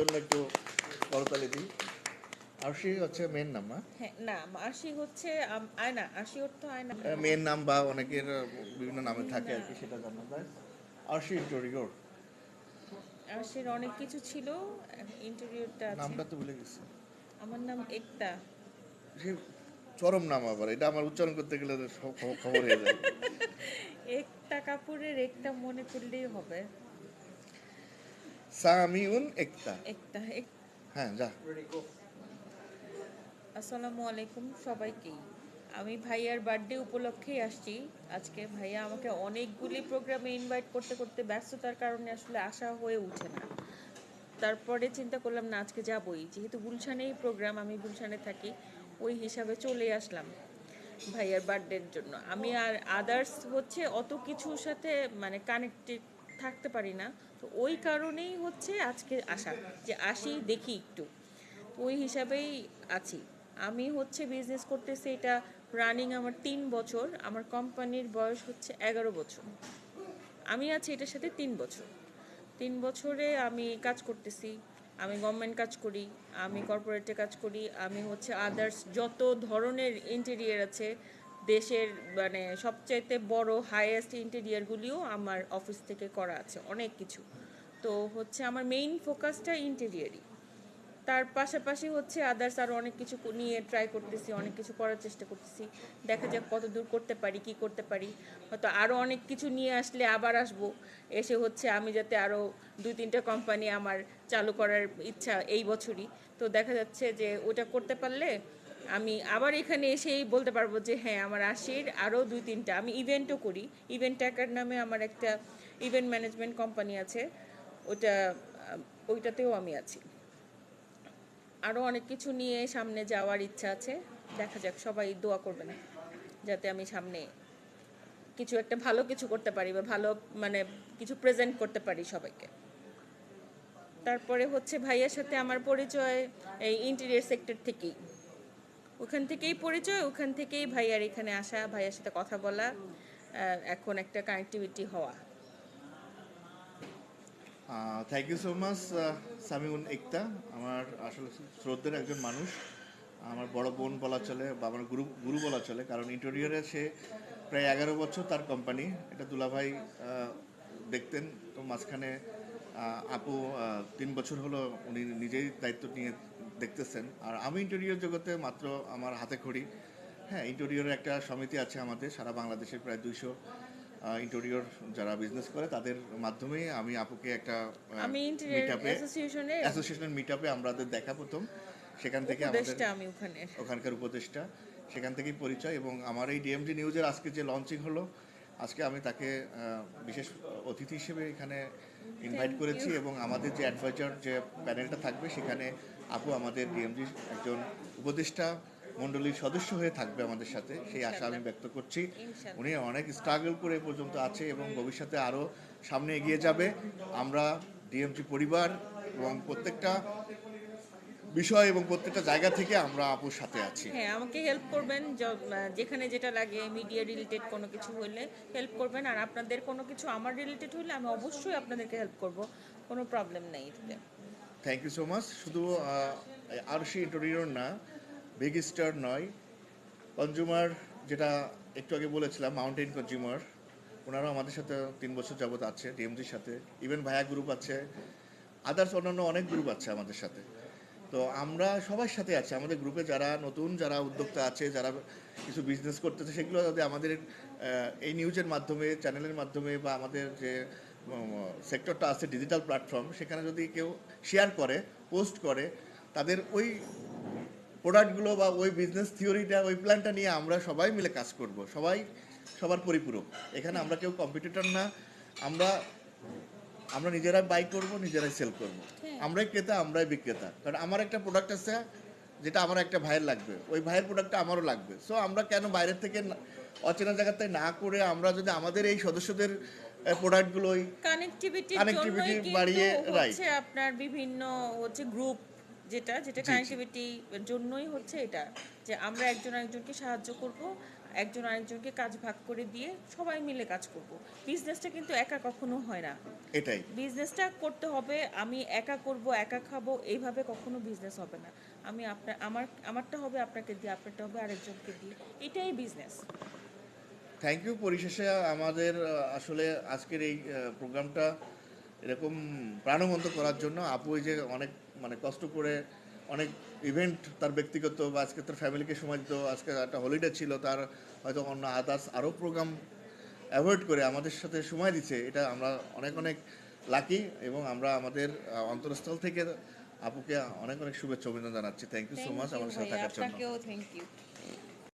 জন্য একটু করতালি দিই। আরশি হচ্ছে মেন নাম না হ্যাঁ না আশি হচ্ছে আয়না আশি অর্থ আয়না। মেন নাম বা অনেকের বিভিন্ন নামে থাকে আর কি সেটা জানা যায়। আরশি ইন্টোরিয়র আশির অনেক কিছু ছিল ইন্টারভিউটা আছে। নামটা তো ভুলে গেছি। আমার নাম একতা। চরম নাম আবার এটা আমার উচ্চারণ করতে গেলে খবর হয়ে যায়। একতা কাপুরের একটা মনে করলেই হবে। সামিউন একতা। একটা এক- হ্যাঁ যা। আসসালামু আলাইকুম সবাইকেই আমি ভাইয়ার বার্থডে উপলক্ষেই আসছি। আজকে ভাইয়া আমাকে অনেকগুলি প্রোগ্রামে ইনভাইট করতে করতে ব্যস্ততার কারণে আসলে আসা হয়ে ওঠে না। তারপরে চিন্তা করলাম না আজকে যাবই। যেহেতু গুলশানেই প্রোগ্রাম আমি গুলশানে থাকি ওই হিসাবে চলে আসলাম ভাইয়ার বার্থডের জন্য। আমি আর আদার্স হচ্ছে অত কিছুর সাথে মানে কানেক্টেড থাকতে পারি না। তো ওই কারণেই হচ্ছে আজকে আসা যে আসি, দেখি একটু। ওই হিসাবেই আছি। আমি হচ্ছে বিজনেস করতেছি এটা রানিং আমার তিন বছর, আমার কোম্পানির বয়স হচ্ছে এগারো বছর। আমি আছি এটার সাথে তিন বছর। তিন বছরে আমি কাজ করতেছি, আমি গভর্নমেন্ট কাজ করি, আমি কর্পোরেটে কাজ করি, আমি হচ্ছে আদার্স যত ধরনের ইন্টেরিয়ার আছে দেশের মানে সবচাইতে বড় হাইয়েস্ট ইন্টেরিয়ারগুলিও আমার অফিস থেকে করা আছে, অনেক কিছু। তো হচ্ছে আমার মেইন ফোকাসটা ইন্টেরিয়ারই তার পাশাপাশি হচ্ছে আদার্স আরও অনেক কিছু নিয়ে ট্রাই করতেছি, অনেক কিছু করার চেষ্টা করতেছি। দেখা যাক কত দূর করতে পারি, কি করতে পারি। হয়তো আরও অনেক কিছু নিয়ে আসলে আবার আসব। এসে হচ্ছে আমি যাতে আরও দুই তিনটা কোম্পানি আমার চালু করার ইচ্ছা এই বছরই। তো দেখা যাচ্ছে যে ওটা করতে পারলে আমি আবার এখানে এসেই বলতে পারব যে হ্যাঁ আমার আশির আরও দুই তিনটা, আমি ইভেন্টও করি। ইভেন্ট ট্যাকার নামে আমার একটা ইভেন্ট ম্যানেজমেন্ট কোম্পানি আছে। ওটা, ওইটাতেও আমি আছি। আরও অনেক কিছু নিয়ে সামনে যাওয়ার ইচ্ছা আছে। দেখা যাক, সবাই দোয়া করবেন যাতে আমি সামনে কিছু একটা ভালো কিছু করতে পারি বা ভালো মানে কিছু প্রেজেন্ট করতে পারি সবাইকে। তারপরে হচ্ছে ভাইয়ার সাথে আমার পরিচয়, এই ইন্টেরিয়ার সেক্টর থেকেই। ওখান থেকেই পরিচয়, ওখান থেকেই ভাইয়ার এখানে আসা, ভাইয়ার সাথে কথা বলা এখন একটা কানেক্টিভিটি হওয়া। Thank you so much Samiun একতা, আমার আসলে শ্রদ্ধের একজন মানুষ। আমার বড় বোন বলা চলে, বা আমার গুরু গুরু বলা চলে, কারণ ইন্টেরিয়রে সে প্রায় এগারো বছর তার কোম্পানি এটা দুলাভাই দেখতেন, তো মাঝখানে আপু তিন বছর হলো উনি নিজেই দায়িত্ব নিয়ে দেখতেছেন। আর আমি ইন্টেরিয়র জগতে মাত্র আমার হাতে খড়ি। হ্যাঁ ইন্টেরিয়রের একটা সমিতি আছে আমাদের সারা বাংলাদেশের প্রায় দুইশো ইন্টেরিয়র যারা বিজনেস করে তাদের মাধ্যমেই আমি আপুকে একটা আমি মিটআপে অ্যাসোসিয়েশনের মিটআপে আমাদের দেখা প্রথম। সেখান থেকে আমাদের আমি ওখানে ওখানকার উপদেষ্টা। সেখান থেকেই পরিচয় এবং আমার এই ডিএমজি নিউজের আজকে যে লঞ্চিং হলো আজকে আমি তাকে বিশেষ অতিথি হিসেবে এখানে ইনভাইট করেছি এবং আমাদের যে অ্যাডভাইজার যে প্যানেলটা থাকবে সেখানে আপু আমাদের ডিএমজি একজন উপদেষ্টা মণ্ডলীর সদস্য হয়ে থাকবে আমাদের সাথে সেই আশা আমি ব্যক্ত করছি। উনি অনেক স্ট্রাগল করে পর্যন্ত আছে এবং ভবিষ্যতে আরও সামনে এগিয়ে যাবে। আমরা ডিএমজি পরিবার এবং প্রত্যেকটা বিষয় এবং প্রত্যেকটা জায়গা থেকে আমরা আপুর সাথে আছি। হ্যাঁ আমাকে হেল্প করবেন যেখানে যেটা লাগে মিডিয়া রিলেটেড কোনো কিছু হলে হেল্প করবেন। আর আপনাদের কোনো কিছু আমার রিলেটেড হলে আমি অবশ্যই আপনাদেরকে হেল্প করব কোনো প্রবলেম নেই এতে থ্যাংক ইউ সো মাচ শুধু আর সে ইন্টোরিয়র না বিগ স্টার নয়। কনজিউমার যেটা একটু আগে বলেছিলাম মাউন্টেন কনজিউমার ওনারাও আমাদের সাথে তিন বছর যাবত আছে ডিএমজির সাথে। ইভেন ভায়া গ্রুপ আছে। আদার্স অন্যান্য অনেক গ্রুপ আছে আমাদের সাথে। তো আমরা সবার সাথে আছি। আমাদের গ্রুপে যারা নতুন, যারা উদ্যোক্তা আছে, যারা কিছু বিজনেস করতেছে, সেগুলো যদি আমাদের এই নিউজের মাধ্যমে চ্যানেলের মাধ্যমে বা আমাদের যে সেক্টরটা আছে ডিজিটাল প্ল্যাটফর্ম সেখানে যদি কেউ শেয়ার করে পোস্ট করে তাদের ওই প্রোডাক্টগুলো বা ওই বিজনেস থিওরিটা ওই প্ল্যানটা নিয়ে আমরা সবাই মিলে কাজ করব। সবাই সবার পরিপূরক। এখানে আমরা কেউ কম্পিটিটর না আমরা আমরা নিজেরাই বাই করব নিজেরাই সেল করব। হ্যাঁ। আমরাই ক্রেতা আমরাই বিক্রেতা। কারণ আমার একটা প্রোডাক্ট আছে যেটা আমার একটা ভাইয়ের লাগবে। ওই ভাইয়ের প্রোডাক্টটা আমারও লাগবে। সো আমরা কেন বাইরের থেকে অচেনা জায়গাতে না করে আমরা যদি আমাদের এই সদস্যদের প্রোডাক্টগুলোই Connectivity বাড়িয়ে, আপনার বিভিন্ন হচ্ছে গ্রুপ যেটা যেটা জি। জন্যই হচ্ছে এটা যে আমরা একজন একজনকে সাহায্য করব একজন আরেকজনকে কাজ ভাগ করে দিয়ে সবাই মিলে কাজ করব। বিজনেসটা কিন্তু একা কখনো হয় না। এটাই। বিজনেসটা করতে হবে আমি একা করব একা খাব এইভাবে কখনো বিজনেস হবে না। আমি আপনার আমার আমারটা হবে আপনাকে দিয়ে আপনারটা হবে আরেকজনকে দিয়ে। এটাই বিজনেস থ্যাংক ইউ পরিশেষে আমাদের আসলে আজকের এই প্রোগ্রামটা এরকম প্রাণবন্ত করার জন্য আপু এই যে অনেক মানে কষ্ট করে অনেক ইভেন্ট তার ব্যক্তিগত বা আজকে তার ফ্যামিলিকে সময় দিত আজকে একটা হলিডে ছিল তার হয়তো অন্য আদার্স আরও প্রোগ্রাম অ্যাভয়েড করে আমাদের সাথে সময় দিচ্ছে এটা আমরা অনেক অনেক লাকি এবং আমরা আমাদের অন্তরস্থল থেকে আপুকে অনেক অনেক শুভেচ্ছা অভিনন্দন জানাচ্ছি। থ্যাংক ইউ সো মাচ আমাদের সাথে থাকার জন্য। Thank you